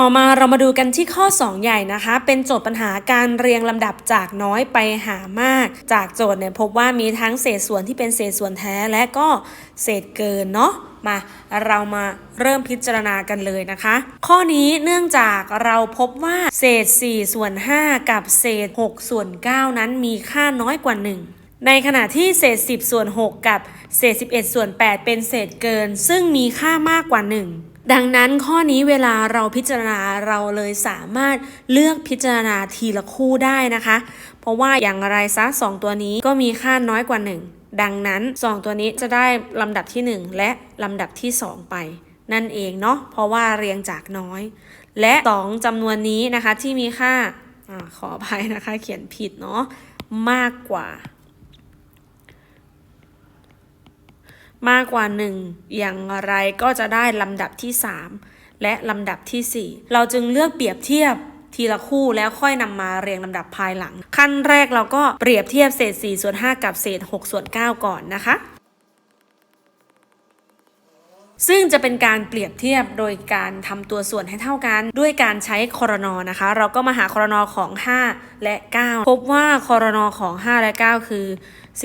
ต่อมาเรามาดูกันที่ข้อ 2 ใหญ่นะคะ เป็นโจทย์ปัญหาการเรียงลำดับจากน้อยไปหามาก จากโจทย์เนี่ยพบว่ามีทั้งเศษส่วนที่เป็นเศษส่วนแท้และก็เศษเกินเนาะมาเรามาเริ่มพิจารณากันเลยนะคะ ข้อนี้เนื่องจากเราพบว่าเศษ 4 ส่วน 5 กับเศษ 6 ส่วน 9 นั้นมีค่าน้อยกว่า 1ในขณะที่เศษ 10 ส่วน 6 กับเศษ 11 ส่วน 8 เป็นเศษเกิน ซึ่งมีค่ามากกว่า 1 ดังนั้นข้อนี้เวลาเราพิจารณาเราเลยสามารถเลือกพิจารณาทีละคู่ได้นะคะ เพราะว่าอย่างไรซะ2ตัวนี้ก็มีค่าน้อยกว่า 1 ดังนั้น 2 ตัวนี้จะได้ลำดับที่ 1 และลำดับที่ 2 ไป นั่นเองเนาะเพราะว่าเรียงจากน้อย และ 2จำนวนนี้นะคะที่มีค่าอาขออภัยนะคะเขียนผิดเนาะมากกว่า มากกว่า 1 อย่างไรก็จะได้ลำดับที่ 3 และลำดับที่ 4 เราจึงเลือกเปรียบเทียบทีละคู่แล้วค่อยนำมาเรียงลำดับภายหลัง ขั้นแรกเราก็เปรียบเทียบเศษ4ส่วน5กับเศษ6ส่วน9ก่อนนะคะ ซึ่งจะเป็นการเปรียบเทียบโดยการทำตัวส่วนให้เท่ากัน ด้วยการใช้คอรนอนะคะ เราก็มาหาคอรนอของ 5 และ 9 พบว่าคอรนอของ 5 และ 9 คือ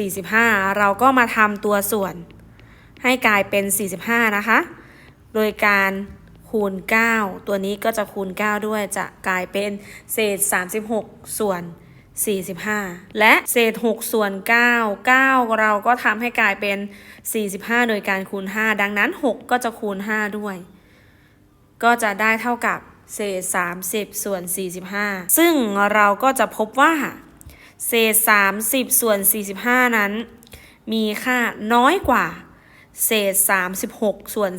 45 เราก็มาทำตัวส่วน ให้กลายเป็น 45 นะคะ โดยการคูณ 9 ตัวนี้ก็จะคูณ 9 ด้วยจะกลายเป็นเศษ 36 ส่วน 45 และเศษ 6 ส่วน 9 9 เราก็ทำให้กลายเป็น 45 โดยการคูณ 5 ดังนั้น 6 ก็จะคูณ 5 ด้วย ก็จะได้เท่ากับเศษ 30 ส่วน 45 ซึ่งเราก็จะพบว่าเศษ 30 ส่วน 45 นั้น มีค่าน้อยกว่า เศษ 36 ส่วน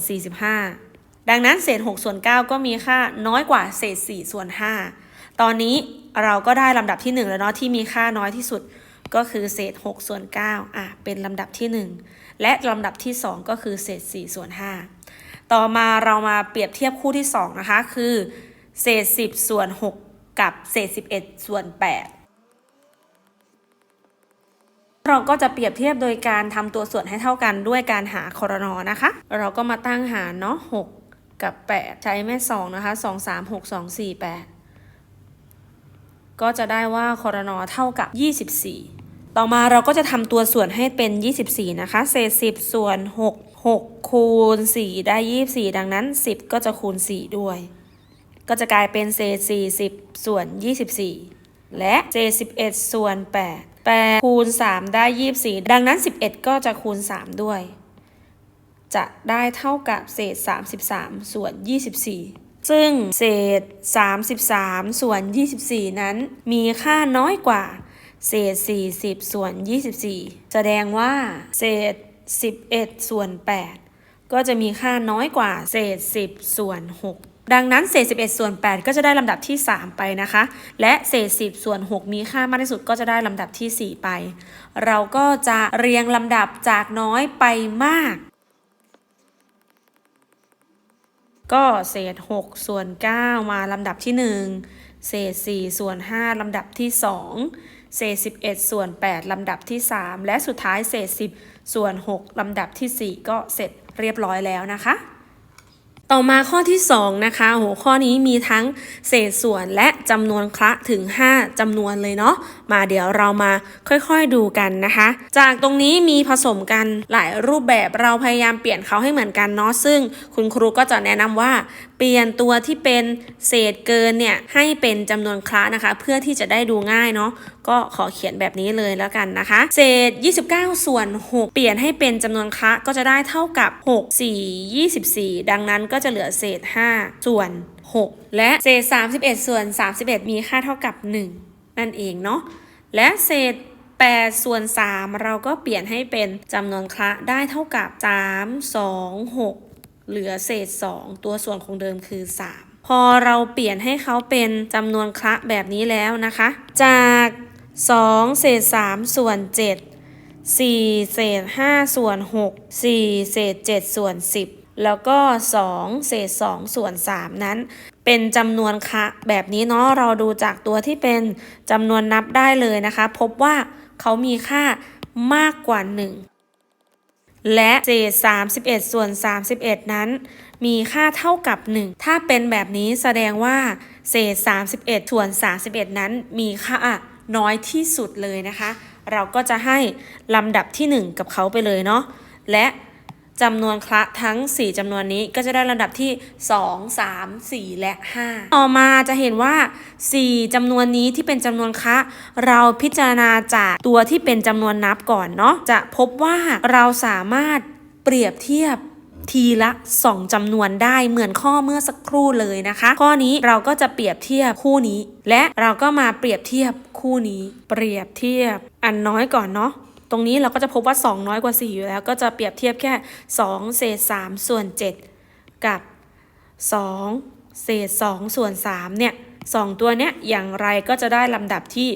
45 ดังนั้นเศษ 6 ส่วน 9 ก็มีค่าน้อยกว่าเศษ 4 ส่วน 5 ตอนนี้เราก็ได้ลำดับที่ 1 แล้วเนาะที่มีค่าน้อยที่สุดก็คือเศษ 6 ส่วน 9 อะ เป็นลำดับที่ 1 และลำดับที่ 2 ก็คือเศษ 4 ส่วน 5 ต่อมาเรามาเปรียบเทียบคู่ที่ 2 นะคะ คือ เศษ 10 ส่วน 6 กับเศษ 11 ส่วน 8 เราก็จะเปรียบเทียบโดยการทำตัวส่วนให้เท่ากันด้วยการหาคอรนอนะคะ เราก็มาตั้งหารเนาะ6กับ 8 ใช้แม่2นะคะ 2 3 6 2 4 8 ก็จะได้ว่าคอรนอเท่ากับ 24 ต่อมาเราก็จะทำตัวส่วนให้เป็น 24 นะคะ เศษ 10 ส่วน 6 6 คูณ 4 ได้ 24 ดังนั้น 10 ก็จะคูณ 4 ด้วย ก็จะกลายเป็นเศษ 40 ส่วน 24 และเศษ 11 ส่วน 8 8 คูณ 3 ได้ 24 ดังนั้น 11 ก็จะคูณ 3 ด้วย จะได้เท่ากับเศษ 33 ส่วน 24 ซึ่งเศษ 33 ส่วน 24 นั้นมีค่าน้อยกว่า เศษ 40 ส่วน 24 แสดงว่า เศษ 11 ส่วน 8 ก็จะมีค่าน้อยกว่าเศษ 10 ส่วน 6 ดังนั้นเศษ 11 ส่วน 8 ก็จะได้ลำดับที่ 3 ไปนะคะ และเศษ 10 ส่วน 6 มีค่ามากที่สุดก็จะได้ลำดับที่ 4 ไป เราก็จะเรียงลำดับจากน้อยไปมาก ก็เศษ 6 ส่วน 9 มาลำดับที่ 1 เศษ 4 ส่วน 5 ลำดับที่ 2 เศษ 11 ส่วน 8 ลำดับที่ 3 และสุดท้ายเศษ 10 ส่วน 6 ลำดับที่ 4 ก็เสร็จเรียบร้อยแล้วนะคะ ต่อมาข้อที่ 2 นะคะโหข้อนี้มีทั้งเศษส่วนและจำนวนคละถึง 5จำนวนเลยเนาะ มาเดี๋ยวเรามาค่อยๆดูกันนะคะ จากตรงนี้มีผสมกันหลายรูปแบบเราพยายามเปลี่ยนเขาให้เหมือนกันเนาะซึ่งคุณครูก็จะแนะนำว่าเปลี่ยนตัวที่เป็นเศษเกินเนี่ยให้เป็นจำนวนคละนะคะ เพื่อที่จะได้ดูง่ายเนาะก็ขอเขียนแบบนี้เลยแล้วกันนะคะ เศษ 29 ส่วน 6 เปลี่ยนให้เป็นจำนวนคละก็จะได้เท่ากับ 6 4 24 ดังนั้นก็จะเหลือเศษ 5 ส่วน 6 และเศษ 31 ส่วน 31 มีค่าเท่ากับ 1 นั่นเองเนาะ และเศษ8ส่วน 3 เราก็เปลี่ยนให้เป็นจำนวนคละได้เท่ากับ 3 2 6 เหลือเศษ 2 ตัวส่วนคงเดิมคือ 3 พอเราเปลี่ยนให้เขาเป็นจำนวนคละแบบนี้แล้วนะคะ จาก 2 เศษ 3 ส่วน 7 4 เศษ 5 ส่วน 6 4 เศษ 7 ส่วน 10 แล้วก็ 2 เศษ 2 ส่วน 3 นั้น เป็นจำนวนคะแบบนี้เนาะเราดูจากตัวที่เป็นจำนวนนับได้เลยนะคะ พบว่าเขามีค่ามากกว่า 1 และเศษ 31 ส่วน 31 นั้น มีค่าเท่ากับ 1 ถ้าเป็นแบบนี้แสดงว่า เศษ 31 ส่วน 31 นั้น มีค่าน้อยที่สุดเลยนะคะ เราก็จะให้ลำดับที่ 1 กับเขาไปเลยเนาะและ จำนวนคละทั้ง 4จำนวนนี้ก็จะได้ลำดับที่ 2 3 4 และ 5 ต่อมาจะเห็นว่า 4จำนวนนี้ที่เป็นจำนวนคละเราพิจารณาจากตัวที่เป็นจำนวนนับก่อนเนาะจะพบว่าเราสามารถเปรียบเทียบทีละ 2จำนวนได้เหมือนข้อเมื่อสักครู่เลยนะคะ ข้อนี้เราก็จะเปรียบเทียบคู่นี้ และเราก็มาเปรียบเทียบคู่นี้ เปรียบเทียบอันน้อยก่อนเนาะ ตรงนี้เราก็จะพบว่า 2 น้อยกว่า 4 อยู่แล้ว ก็จะเปรียบเทียบแค่ 2 เศษ 3 ส่วน 7 กับ 2 เศษ 2 ส่วน 3 เนี่ยสองตัวเนี้ยอย่างไรก็จะได้ลำดับที่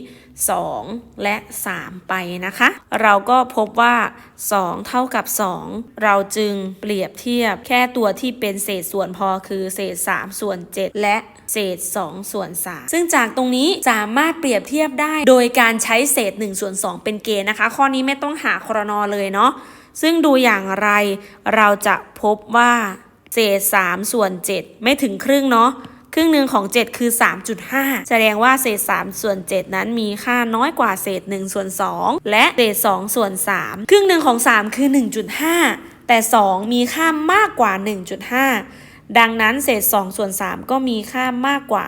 2 และ 3 ไปนะคะ เราก็พบว่า 2 เท่ากับ 2 เราจึงเปรียบเทียบแค่ตัวที่เป็นเศษส่วนพอคือเศษ 3 ส่วน 7 และ เศษ2ส่วน3ซึ่งจากตรงนี้สามารถเปรียบเทียบได้ โดยการใช้เศษ1ส่วน2เป็นเกณฑ์นะคะ ข้อนี้ไม่ต้องหาครนอเลยเนาะซึ่งดูอย่างไรเราจะพบว่าเศษ3ส่วน 7 ไม่ถึงครึ่งเนาะครึ่งหนึ่งของ 7 คือ 3.5 แสดงว่าเศษ 3 ส่วน 7 นั้นมีค่าน้อยกว่าเศษ 1 ส่วน 2 และเศษ 2 ส่วน 3 ครึ่งหนึ่งของ 3 คือ 1.5 แต่ 2 มีค่ามากกว่า 1.5 ดังนั้นเศษ2ส่วน3 ก็มีค่ามากกว่า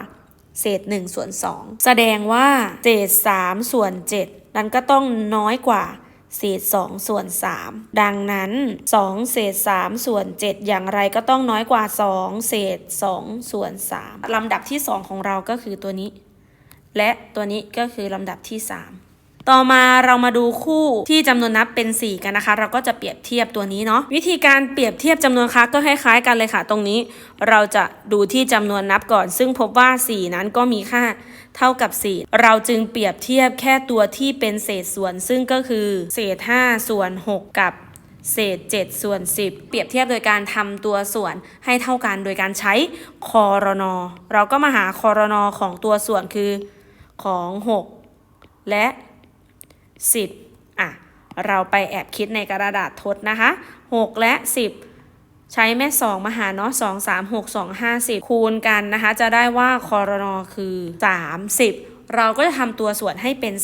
เศษ1ส่วน2 แสดงว่าเศษ3ส่วน7นั้นก็ต้องน้อยกว่าเศษ2ส่วน 3 ดังนั้น 2 เศษ3ส่วน 7 อย่างไรก็ต้องน้อยกว่า 2 เศษ2ส่วน 3 ลำดับที่ 2 ของเราก็คือตัวนี้ และตัวนี้ก็คือลำดับที่ 3 ต่อมาเรามาดูคู่ที่จำนวนนับเป็น 4 กันนะคะ เราก็จะเปรียบเทียบตัวนี้เนาะวิธีการเปรียบเทียบจำนวนครั้งก็คล้ายๆกันเลยค่ะ ตรงนี้เราจะดูที่จำนวนนับก่อน ซึ่งพบว่า 4 นั้นก็มีค่าเท่ากับ 4 เราจึงเปรียบเทียบแค่ตัวที่เป็นเศษส่วน ซึ่งก็คือเศษ 5 ส่วน 6 กับเศษ7ส่วน 10 เปรียบเทียบโดยการทำตัวส่วนให้เท่ากันโดยการใช้คอรนอเราก็มาหาคอรนอของตัวส่วนคือของ 6 และ 10อะเราไปแอบคิดในกระดาษทดนะคะ 6 และ 10 ใช้แม่ 2 มาหารเนาะ2 3 6 2 5 10 คูณกันนะคะ จะได้ว่าคอรนอคือ 30 เราก็จะทำตัวส่วนให้เป็น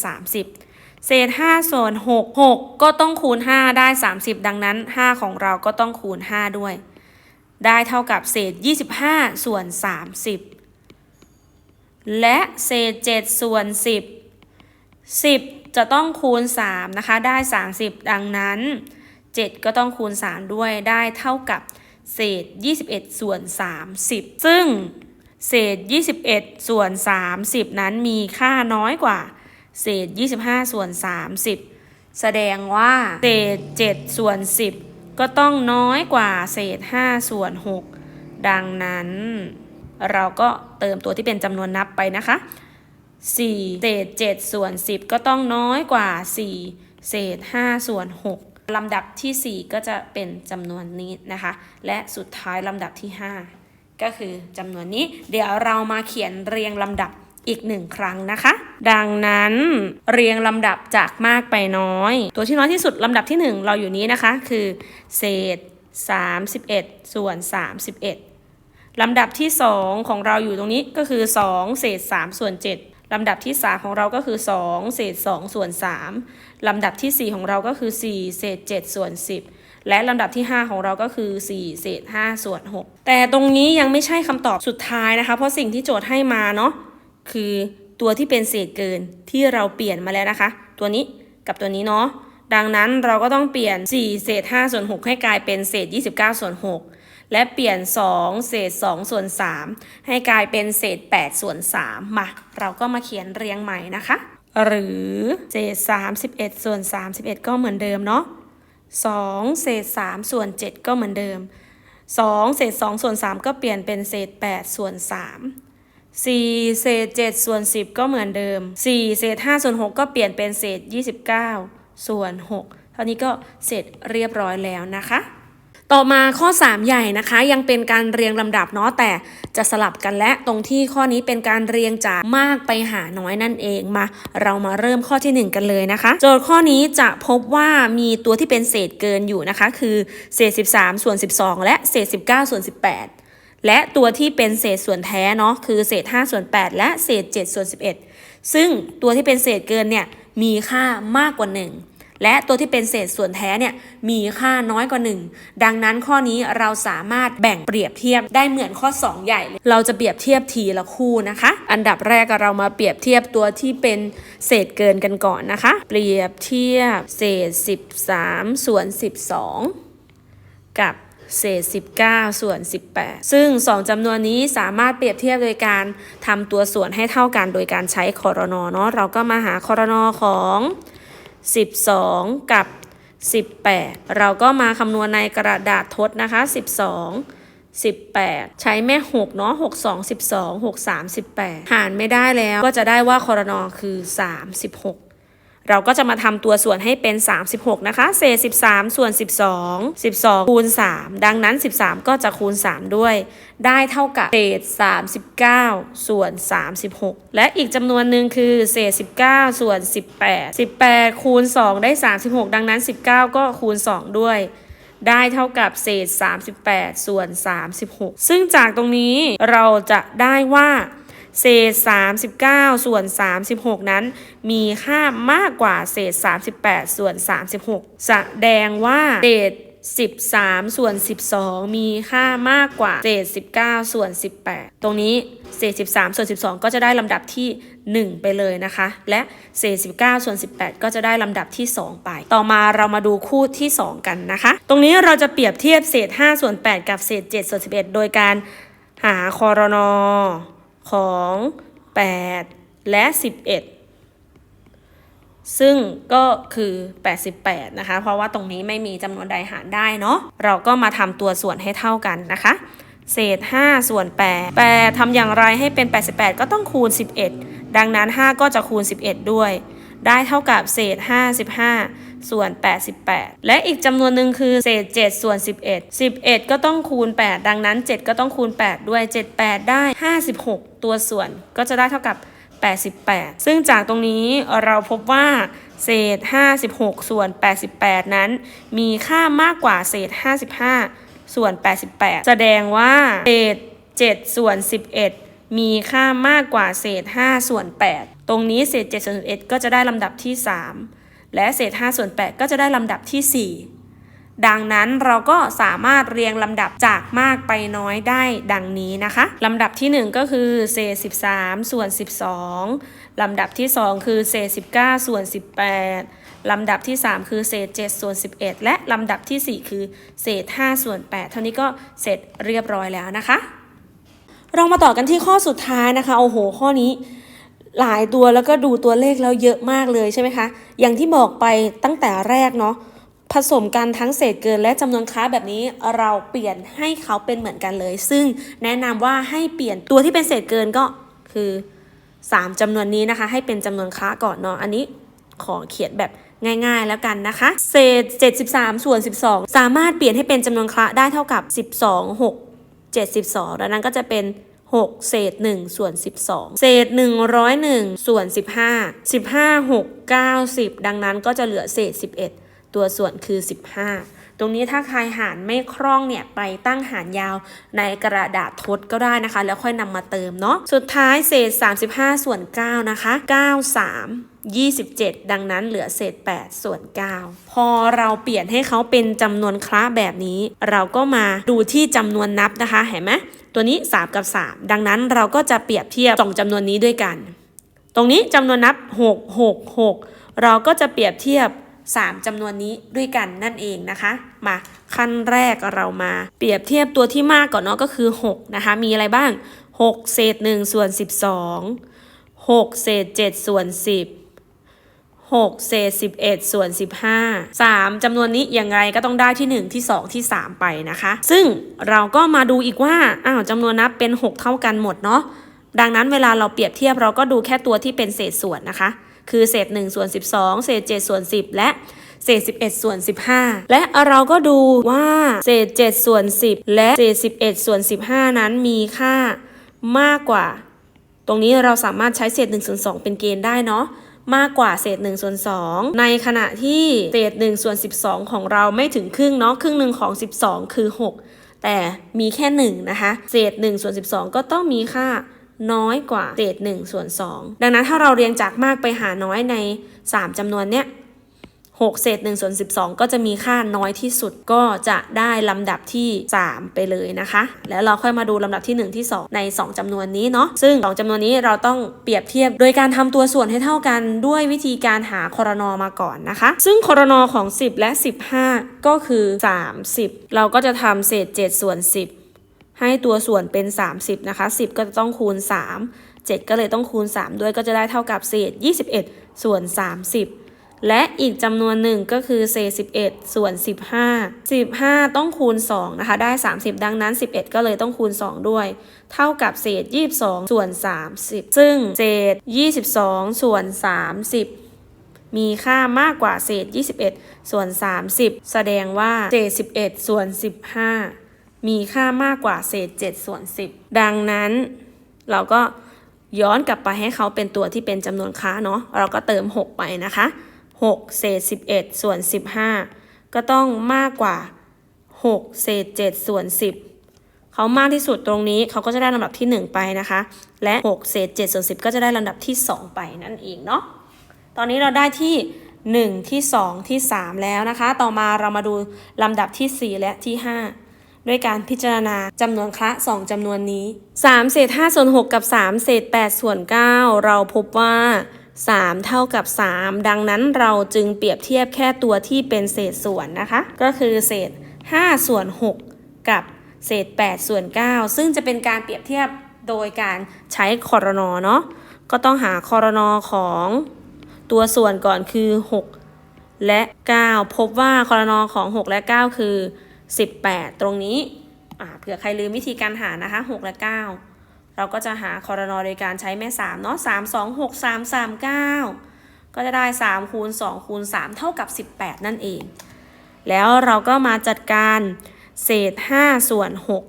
30 เศษ5ส่วน6 6 ก็ต้องคูณ 5 ได้ 30 ดังนั้น 5 ของเราก็ต้องคูณ 5 ด้วย ได้เท่ากับเศษ 25 ส่วน 30 และเศษ 7 ส่วน 10 10 จะต้องคูณ 3 นะคะ ได้ 30 ดังนั้น 7 ก็ต้องคูณ 3 ด้วยได้เท่ากับเศษ 21 ส่วน 30 ซึ่งเศษ 21 ส่วน 30 นั้นมีค่าน้อยกว่า เศษ 25 ส่วน 30 แสดงว่าเศษ 7 ส่วน 10 ก็ต้องน้อยกว่าเศษ 5 ส่วน 6 ดังนั้น เราก็เติมตัวที่เป็นจำนวนนับไปนะคะ 4 เศษ 7 ส่วน 10 ก็ต้องน้อยกว่า 4 เศษ 5 ส่วน 6 ลำดับที่ 4 ก็จะเป็นจำนวนนี้นะคะ และสุดท้ายลำดับที่ 5 ก็คือจำนวนนี้ เดี๋ยวเรามาเขียนเรียงลำดับอีกหนึ่งครั้งนะคะ ดังนั้นเรียงลำดับจากมากไปน้อย ตัวที่น้อยที่สุดลำดับที่ 1 เราอยู่นี้นะคะ คือ เศษ 31 ส่วน 31ลำดับที่ 2 ของเราอยู่ตรงนี้ก็คือ 2 เศษ 3 ส่วน 7 ลำดับที่ 3 ของเราก็คือ 2 เศษ 2 ส่วน 3 ลำดับที่ 4 ของเราก็คือ 4 เศษ 7 ส่วน 10 และลำดับที่ 5 ของเราก็คือ 4 เศษ 5 ส่วน 6 แต่ตรงนี้ยังไม่ใช่คำตอบสุดท้ายนะคะ เพราะสิ่งที่โจทย์ให้มาเนาะคือตัวที่เป็นเศษเกินที่เราเปลี่ยนมาแล้วนะคะ ตัวนี้กับตัวนี้เนาะดังนั้นเราก็ต้องเปลี่ยน 4 เศษ 5 ส่วน 6 ให้กลายเป็นเศษ 29 ส่วน 6 และเปลี่ยน 2 เศษ 2 ส่วน 3 ให้กลายเป็นเศษ 8 ส่วน 3 มา เราก็มาเขียนเรียงใหม่นะคะ หรือเศษ 31 ส่วน 31 ก็เหมือนเดิมเนาะ2เศษ 3 ส่วน 7 ก็เหมือนเดิม 2 เศษ 2 ส่วน 3 ก็เปลี่ยนเป็นเศษ 8 ส่วน 3 4 เศษ 7 ส่วน 10 ก็เหมือนเดิม 4 เศษ 5 ส่วน 6 ก็เปลี่ยนเป็นเศษ 29 ส่วน 6 เท่านี้ก็เสร็จเรียบร้อยแล้วนะคะ ต่อมาข้อ 3 ใหญ่นะคะ ยังเป็นการเรียงลำดับเนาะแต่จะสลับกันและตรงที่ข้อนี้เป็นการเรียงจากมากไปหาน้อยนั่นเองมา เรามาเริ่มข้อทีหนึ่1 กันเลยนะคะ โจทย์ข้อนี้จะพบว่ามีตัวที่เป็นเศษเกินอยู่นะคะ คือเศษ 13 ส่วน 12 และเศษ 19 ส่วน 18และตัวที่เป็นเศษส่วนแท้เนาะคือเศษ 5 ส่วน 8 และเศษ 7 ส่วน 11 ซึ่งตัวที่เป็นเศษเกินเนี่ยมีค่ามากกว่า 1 และตัวที่เป็นเศษส่วนแท้เนี่ยมีค่าน้อยกว่า 1 ดังนั้นข้อนี้เราสามารถแบ่งเปรียบเทียบได้เหมือนข้อ 2 ใหญ่เลยเราจะเปรียบเทียบทีละคู่นะคะ อันดับแรกเรามาเปรียบเทียบตัวที่เป็นเศษเกินกันก่อนนะคะ เปรียบเทียบเศษ 13 ส่วน 12 กับเศษ 19 ส่วน 18 ซึ่ง 2จำนวนนี้สามารถเปรียบเทียบโดยการทำตัวส่วนให้เท่ากันโดยการใช้คอรนอเนาะเราก็มาหาคอรนอของ 12 กับ 18 เราก็มาคำนวณในกระดาษทดนะคะ 12 18 ใช้แม่ 6 เนาะ 6 2 12 6 3 18 หารไม่ได้แล้วก็จะได้ว่าคอรนอคือ 36 เราก็จะมาทำตัวส่วนให้เป็น 36 นะคะ เศษ 13 ส่วน 12 12 คูณ 3 ดังนั้น 13 ก็จะคูณ 3 ด้วย ได้เท่ากับเศษ 39 ส่วน 36 และอีกจำนวนหนึ่งคือเศษ 19 ส่วน 18 18 คูณ 2 ได้ 36 ดังนั้น 19 ก็คูณ 2 ด้วยได้เท่ากับเศษ 38 ส่วน 36 ซึ่งจากตรงนี้เราจะได้ว่า เศษ 39 ส่วน 36 นั้น มีค่ามากกว่าเศษ 38 ส่วน 36 แสดงว่าเศษ13 ส่วน 12 มีค่ามากกว่าเศษ 19 ส่วน 18 ตรงนี้เศษ 13 ส่วน 12 ก็จะได้ลำดับที่ 1 ไปเลยนะคะ และเศษ 19 ส่วน 18 ก็จะได้ลำดับที่ 2 ไป ต่อมาเรามาดูคู่ที่ 2 กันนะคะ ตรงนี้เราจะเปรียบเทียบเศษ 5 ส่วน 8 กับเศษ 7 ส่วน 11 โดยการหาคอรนอ ของ 8 และ 11 ซึ่งก็คือ 88 นะคะ เพราะว่าตรงนี้ไม่มีจำนวนใดหารได้เนาะเราก็มาทำตัวส่วนให้เท่ากันนะคะ เศษ 5 ส่วน 8 8ทำอย่างไรให้เป็น 88 ก็ต้องคูณ 11 ดังนั้น 5 ก็จะคูณ 11 ด้วย ได้เท่ากับเศษ 55 ส่วน 88 และอีกจำนวนหนึ่งคือเศษ 7 ส่วน 11 11 ก็ต้องคูณ 8 ดังนั้น 7 ก็ต้องคูณ 8 ด้วย 7 8 ได้ 56 ตัวส่วนก็จะได้เท่ากับ 88 ซึ่งจากตรงนี้เราพบว่าเศษ 56 ส่วน 88 นั้น มีค่ามากกว่าเศษ 55 ส่วน 88 แสดงว่าเศษ 7 ส่วน 11 มีค่ามากกว่าเศษ 5 ส่วน 8 ตรงนี้เศษ7ส่วน11ก็จะได้ลำดับที่ 3 และเศษ5ส่วน8ก็จะได้ลำดับที่ 4 ดังนั้นเราก็สามารถเรียงลำดับจากมากไปน้อยได้ดังนี้นะคะลำดับที่ 1 ก็คือเศษ13 ส่วน 12 ลำดับที่ 2 คือเศษ19 ส่วน 18 ลำดับที่ 3 คือเศษ7ส่วน 11 และลำดับทีสี่4 คือเศษ5ส่วน 8 เท่านี้ก็เสร็จเรียบร้อยแล้วนะคะ เรามาต่อกันที่ข้อสุดท้ายนะคะโอ้โห ข้อนี้ หลายตัวแล้วก็ดูตัวเลขแล้วเยอะมากเลยใช่ไหมคะ อย่างที่บอกไปตั้งแต่แรกเนาะผสมกันทั้งเศษเกินและจำนวนค้าแบบนี้เราเปลี่ยนให้เขาเป็นเหมือนกันเลย ซึ่งแนะนำว่าให้เปลี่ยนตัวที่เป็นเศษเกินก็คือ 3จำนวนนี้นะคะ ให้เป็นจำนวนค้าก่อนเนาะอันนี้ขอเขียนแบบง่ายๆแล้วกันนะคะ เศษ 73 ส่วน 12 สามารถเปลี่ยนให้เป็นจำนวนคละได้เท่ากับ 12 6 72 แล้วนั้นก็จะเป็น 6 เศษ 1 ส่วน 12 เศษ 101 ส่วน 15 15 6 90 ดังนั้นก็จะเหลือเศษ 11 ตัวส่วนคือ 15 ตรงนี้ถ้าใครหารไม่คล่องเนี่ยไปตั้งหารยาวในกระดาษทดก็ได้นะคะ แล้วค่อยนำมาเติมเนาะสุดท้ายเศษ 35 ส่วน 9 นะคะ 93 27 ดังนั้นเหลือเศษ 8 ส่วน 9 พอเราเปลี่ยนให้เขาเป็นจำนวนคละแบบนี้ เราก็มาดูที่จำนวนนับนะคะ เห็นไหม ตัวนี้ 3 กับ 3 ดังนั้นเราก็จะเปรียบเทียบสองจำนวนนี้ด้วยกัน ตรงนี้จำนวนนับ 6 6 6 เราก็จะเปรียบเทียบ 3จำนวนนี้ด้วยกันนั่นเองนะคะ มาขั้นแรกเรามาเปรียบเทียบตัวที่มากก่อนเนาะก็คือ 6 นะคะ มีอะไรบ้าง 6 เศษ1ส่วน 12 6 เศษ7ส่วน 10 6 เศษ 11 ส่วน 15 3จำนวนนี้อย่างไรก็ต้องได้ที่ 1 ที่ 2 ที่ 3 ไปนะคะ ซึ่งเราก็มาดูอีกว่า อ้าวจำนวนนับเป็น 6 เท่ากันหมดเนาะ ดังนั้นเวลาเราเปรียบเทียบเราก็ดูแค่ตัวที่เป็นเศษส่วนนะคะ คือเศษ 1 ส่วน 12 เศษ 7 ส่วน 10 และเศษ11ส่วน15 และเราก็ดูว่าเศษ7ส่วน10 และเศษ11ส่วน15 นั้นมีค่ามากกว่า ตรงนี้เราสามารถใช้เศษ1ส่วน2เป็นเกณฑ์ได้เนาะ มากกว่าเศษ1ส่วน2ในขณะที่เศษ1ส่วน12 ของเราไม่ถึงครึ่งเนาะครึ่งหนึ่งของ 12 คือ 6 แต่มีแค่1นะคะเศษ1ส่วน12 ก็ต้องมีค่าน้อยกว่าเศษ1ส่วน2ดังนั้นถ้าเราเรียงจากมากไปหาน้อยใน 3จำนวนเนี้ย 6 เศษ1ส่วน12 ก็จะมีค่าน้อยที่สุดก็จะได้ลำดับที่ 3 ไปเลยนะคะ แล้วเราค่อยมาดูลำดับที่ 1 ที่ 2 ใน 2จำนวนนี้เนาะซึ่ง 2จำนวนนี้เราต้องเปรียบเทียบ โดยการทำตัวส่วนให้เท่ากันด้วยวิธีการหาคอรนอมาก่อนนะคะ ซึ่งคอรนอของ 10 และ 15 ก็คือ 30 เราก็จะทำเศษ 7 ส่วน 10 ให้ตัวส่วนเป็น 30 นะคะ 10 ก็จะต้องคูณ 3 7 ก็เลยต้องคูณ 3 ด้วยก็จะได้เท่ากับเศษ 21 ส่วน 30 และอีกจำนวนหนึ่งก็คือเศษ 11 ส่วน 15 15 ต้องคูณ 2 นะคะ ได้ 30 ดังนั้น 11 ก็เลยต้องคูณ 2 ด้วย เท่ากับเศษ 22 ส่วน 30 ซึ่งเศษ 22 ส่วน 30มีค่ามากกว่าเศษ 21 ส่วน 30 แสดงว่าเศษ 11 ส่วน 15 มีค่ามากกว่าเศษ 7 ส่วน 10 ดังนั้น เราก็ย้อนกลับไปให้เขาเป็นตัวที่เป็นจำนวนค้าเนาะ เราก็เติม 6 ไปนะคะ 6 เศษ 11 ส่วน 15 ก็ต้องมากกว่า 6 เศษ 7 ส่วน 10 เขามากที่สุดตรงนี้เขาก็จะได้ลำดับที่ 1 ไปนะคะ และ 6 เศษ 7 ส่วน 10 ก็จะได้ลำดับที่ 2 ไปนั่นเองเนาะ ตอนนี้เราได้ที่ 1 ที่ 2 ที่ 3 แล้วนะคะ ต่อมาเรามาดูลำดับที่ 4 และที่ 5ด้วยการพิจารณาจำนวนคละ2จำนวนนี้ 3 เศษ5ส่วน 6 กับ 3 เศษ8ส่วน 9 เราพบว่า 3 เท่ากับ 3 ดังนั้นเราจึงเปรียบเทียบแค่ตัวที่เป็นเศษส่วนนะคะ ก็คือเศษ 5 ส่วน 6 กับเศษ 8 ส่วน 9 ซึ่งจะเป็นการเปรียบเทียบโดยการใช้คอรนอเนาะก็ต้องหาคอรนอของตัวส่วนก่อนคือ 6 และ 9 พบว่าคอรนอของ 6 และ 9 คือ 18 ตรงนี้เผื่อใครลืมวิธีการหานะคะ 6 และ 9 เราก็จะหาคอรนอโดยการใช้แม่3เนาะ3 2 6 3 3 9 ก็จะได้ 3 คูณ 2 คูณ 3 เท่ากับ 18 นั่นเอง แล้วเราก็มาจัดการเศษ 5 ส่วน 6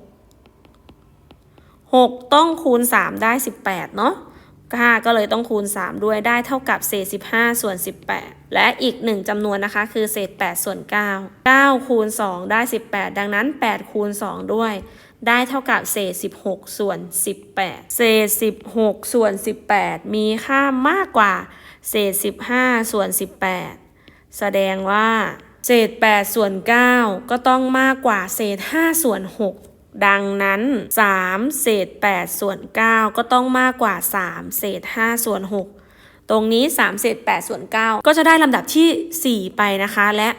6 ต้องคูณ 3 ได้ 18 เนาะ5ก็เลยต้องคูณ 3 ด้วยได้เท่ากับเศษ 15 ส่วน 18 และอีก 1จำนวนนะคะคือเศษ 8 ส่วน 9 9 คูณ 2 ได้ 18 ดังนั้น 8 คูณ 2 ด้วย ได้เท่ากับเศษ 16 ส่วน 18 เศษ 16 ส่วน 18 มีค่ามากกว่า เศษ 15 ส่วน 18 แสดงว่า เศษ 8 ส่วน 9 ก็ต้องมากกว่า เศษ 5 ส่วน 6 ดังนั้น 3 เศษ 8 ส่วน 9 ก็ต้องมากกว่า 3 เศษ 5 ส่วน 6 ตรงนี้ 3 เศษ 8 ส่วน 9 ก็จะได้ลำดับที่ 4 ไปนะคะและ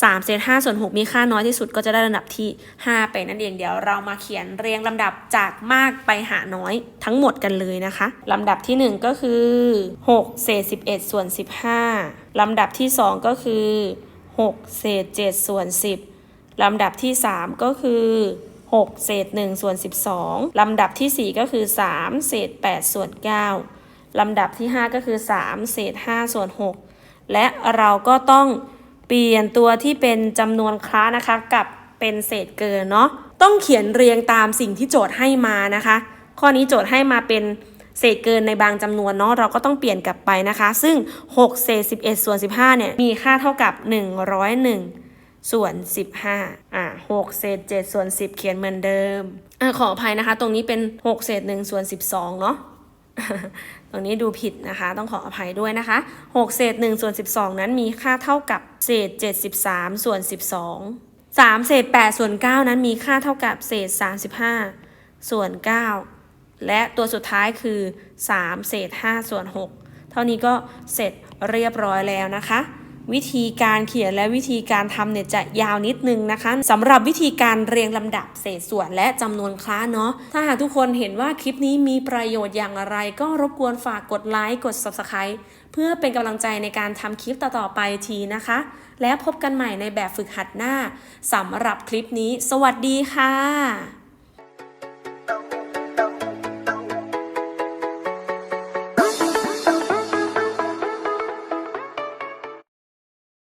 3เศษ5ส่วน6มีค่าน้อยที่สุดก็จะได้ลำดับที่ 5 ไปนั่นเองเดี๋ยวเรามาเขียนเรียงลำดับจากมากไปหาน้อยทั้งหมดกันเลยนะคะลำดับที่ 1 ก็คือ6เศษ11 ส่วน 15ลำดับที่ 2 ก็คือ6เศษ7ส่วน 10 ลำดับที่ 3 ก็คือ6เศษ1ส่วน 12 ลำดับที่ 4 ก็คือ 3 เศษ 8 ส่วน 9 ลำดับที่ 5 ก็คือ 3 เศษ 5 ส่วน 6 และเราก็ต้อง เปลี่ยนตัวที่เป็นจำนวนคล้านะคะกับเป็นเศษเกินเนาะต้องเขียนเรียงตามสิ่งที่โจทย์ให้มานะคะ ข้อนี้โจทย์ให้มาเป็นเศษเกินในบางจำนวนเนาะเราก็ต้องเปลี่ยนกลับไปนะคะ ซึ่ง 6 เศษ 11 ส่วน 15 เนี่ย มีค่าเท่ากับ 101 ส่วน 15 อะ6เศษ 7 ส่วน 10 เขียนเหมือนเดิมอะขออภัยนะคะ ตรงนี้เป็น 6 เศษ 1 ส่วน 12 เนาะ ตรงนี้ดูผิดนะคะ ต้องขออภัยด้วยนะคะ 6 เศษ1ส่วน12 นั้นมีค่าเท่ากับเศษ 73 ส่วน 12 3 เศษ8ส่วน 9 นั้นมีค่าเท่ากับเศษ 35 ส่วน 9 และตัวสุดท้ายคือ 3 เศษ5ส่วน 6 เท่านี้ก็เสร็จเรียบร้อยแล้วนะคะ วิธีการเขียนและวิธีการทำเนี่ยจะยาวนิดนึงนะคะสำหรับวิธีการเรียงลำดับเศษส่วนและจำนวนคลาเนาะถ้าหากทุกคนเห็นว่าคลิปนี้มีประโยชน์อย่างไร ก็รบกวนฝากกดไลค์กด Subscribe เพื่อเป็นกำลังใจในการทำคลิปต่อๆไปทีนะคะ แล้วพบกันใหม่ในแบบฝึกหัดหน้าสำหรับคลิปนี้ สวัสดีค่ะ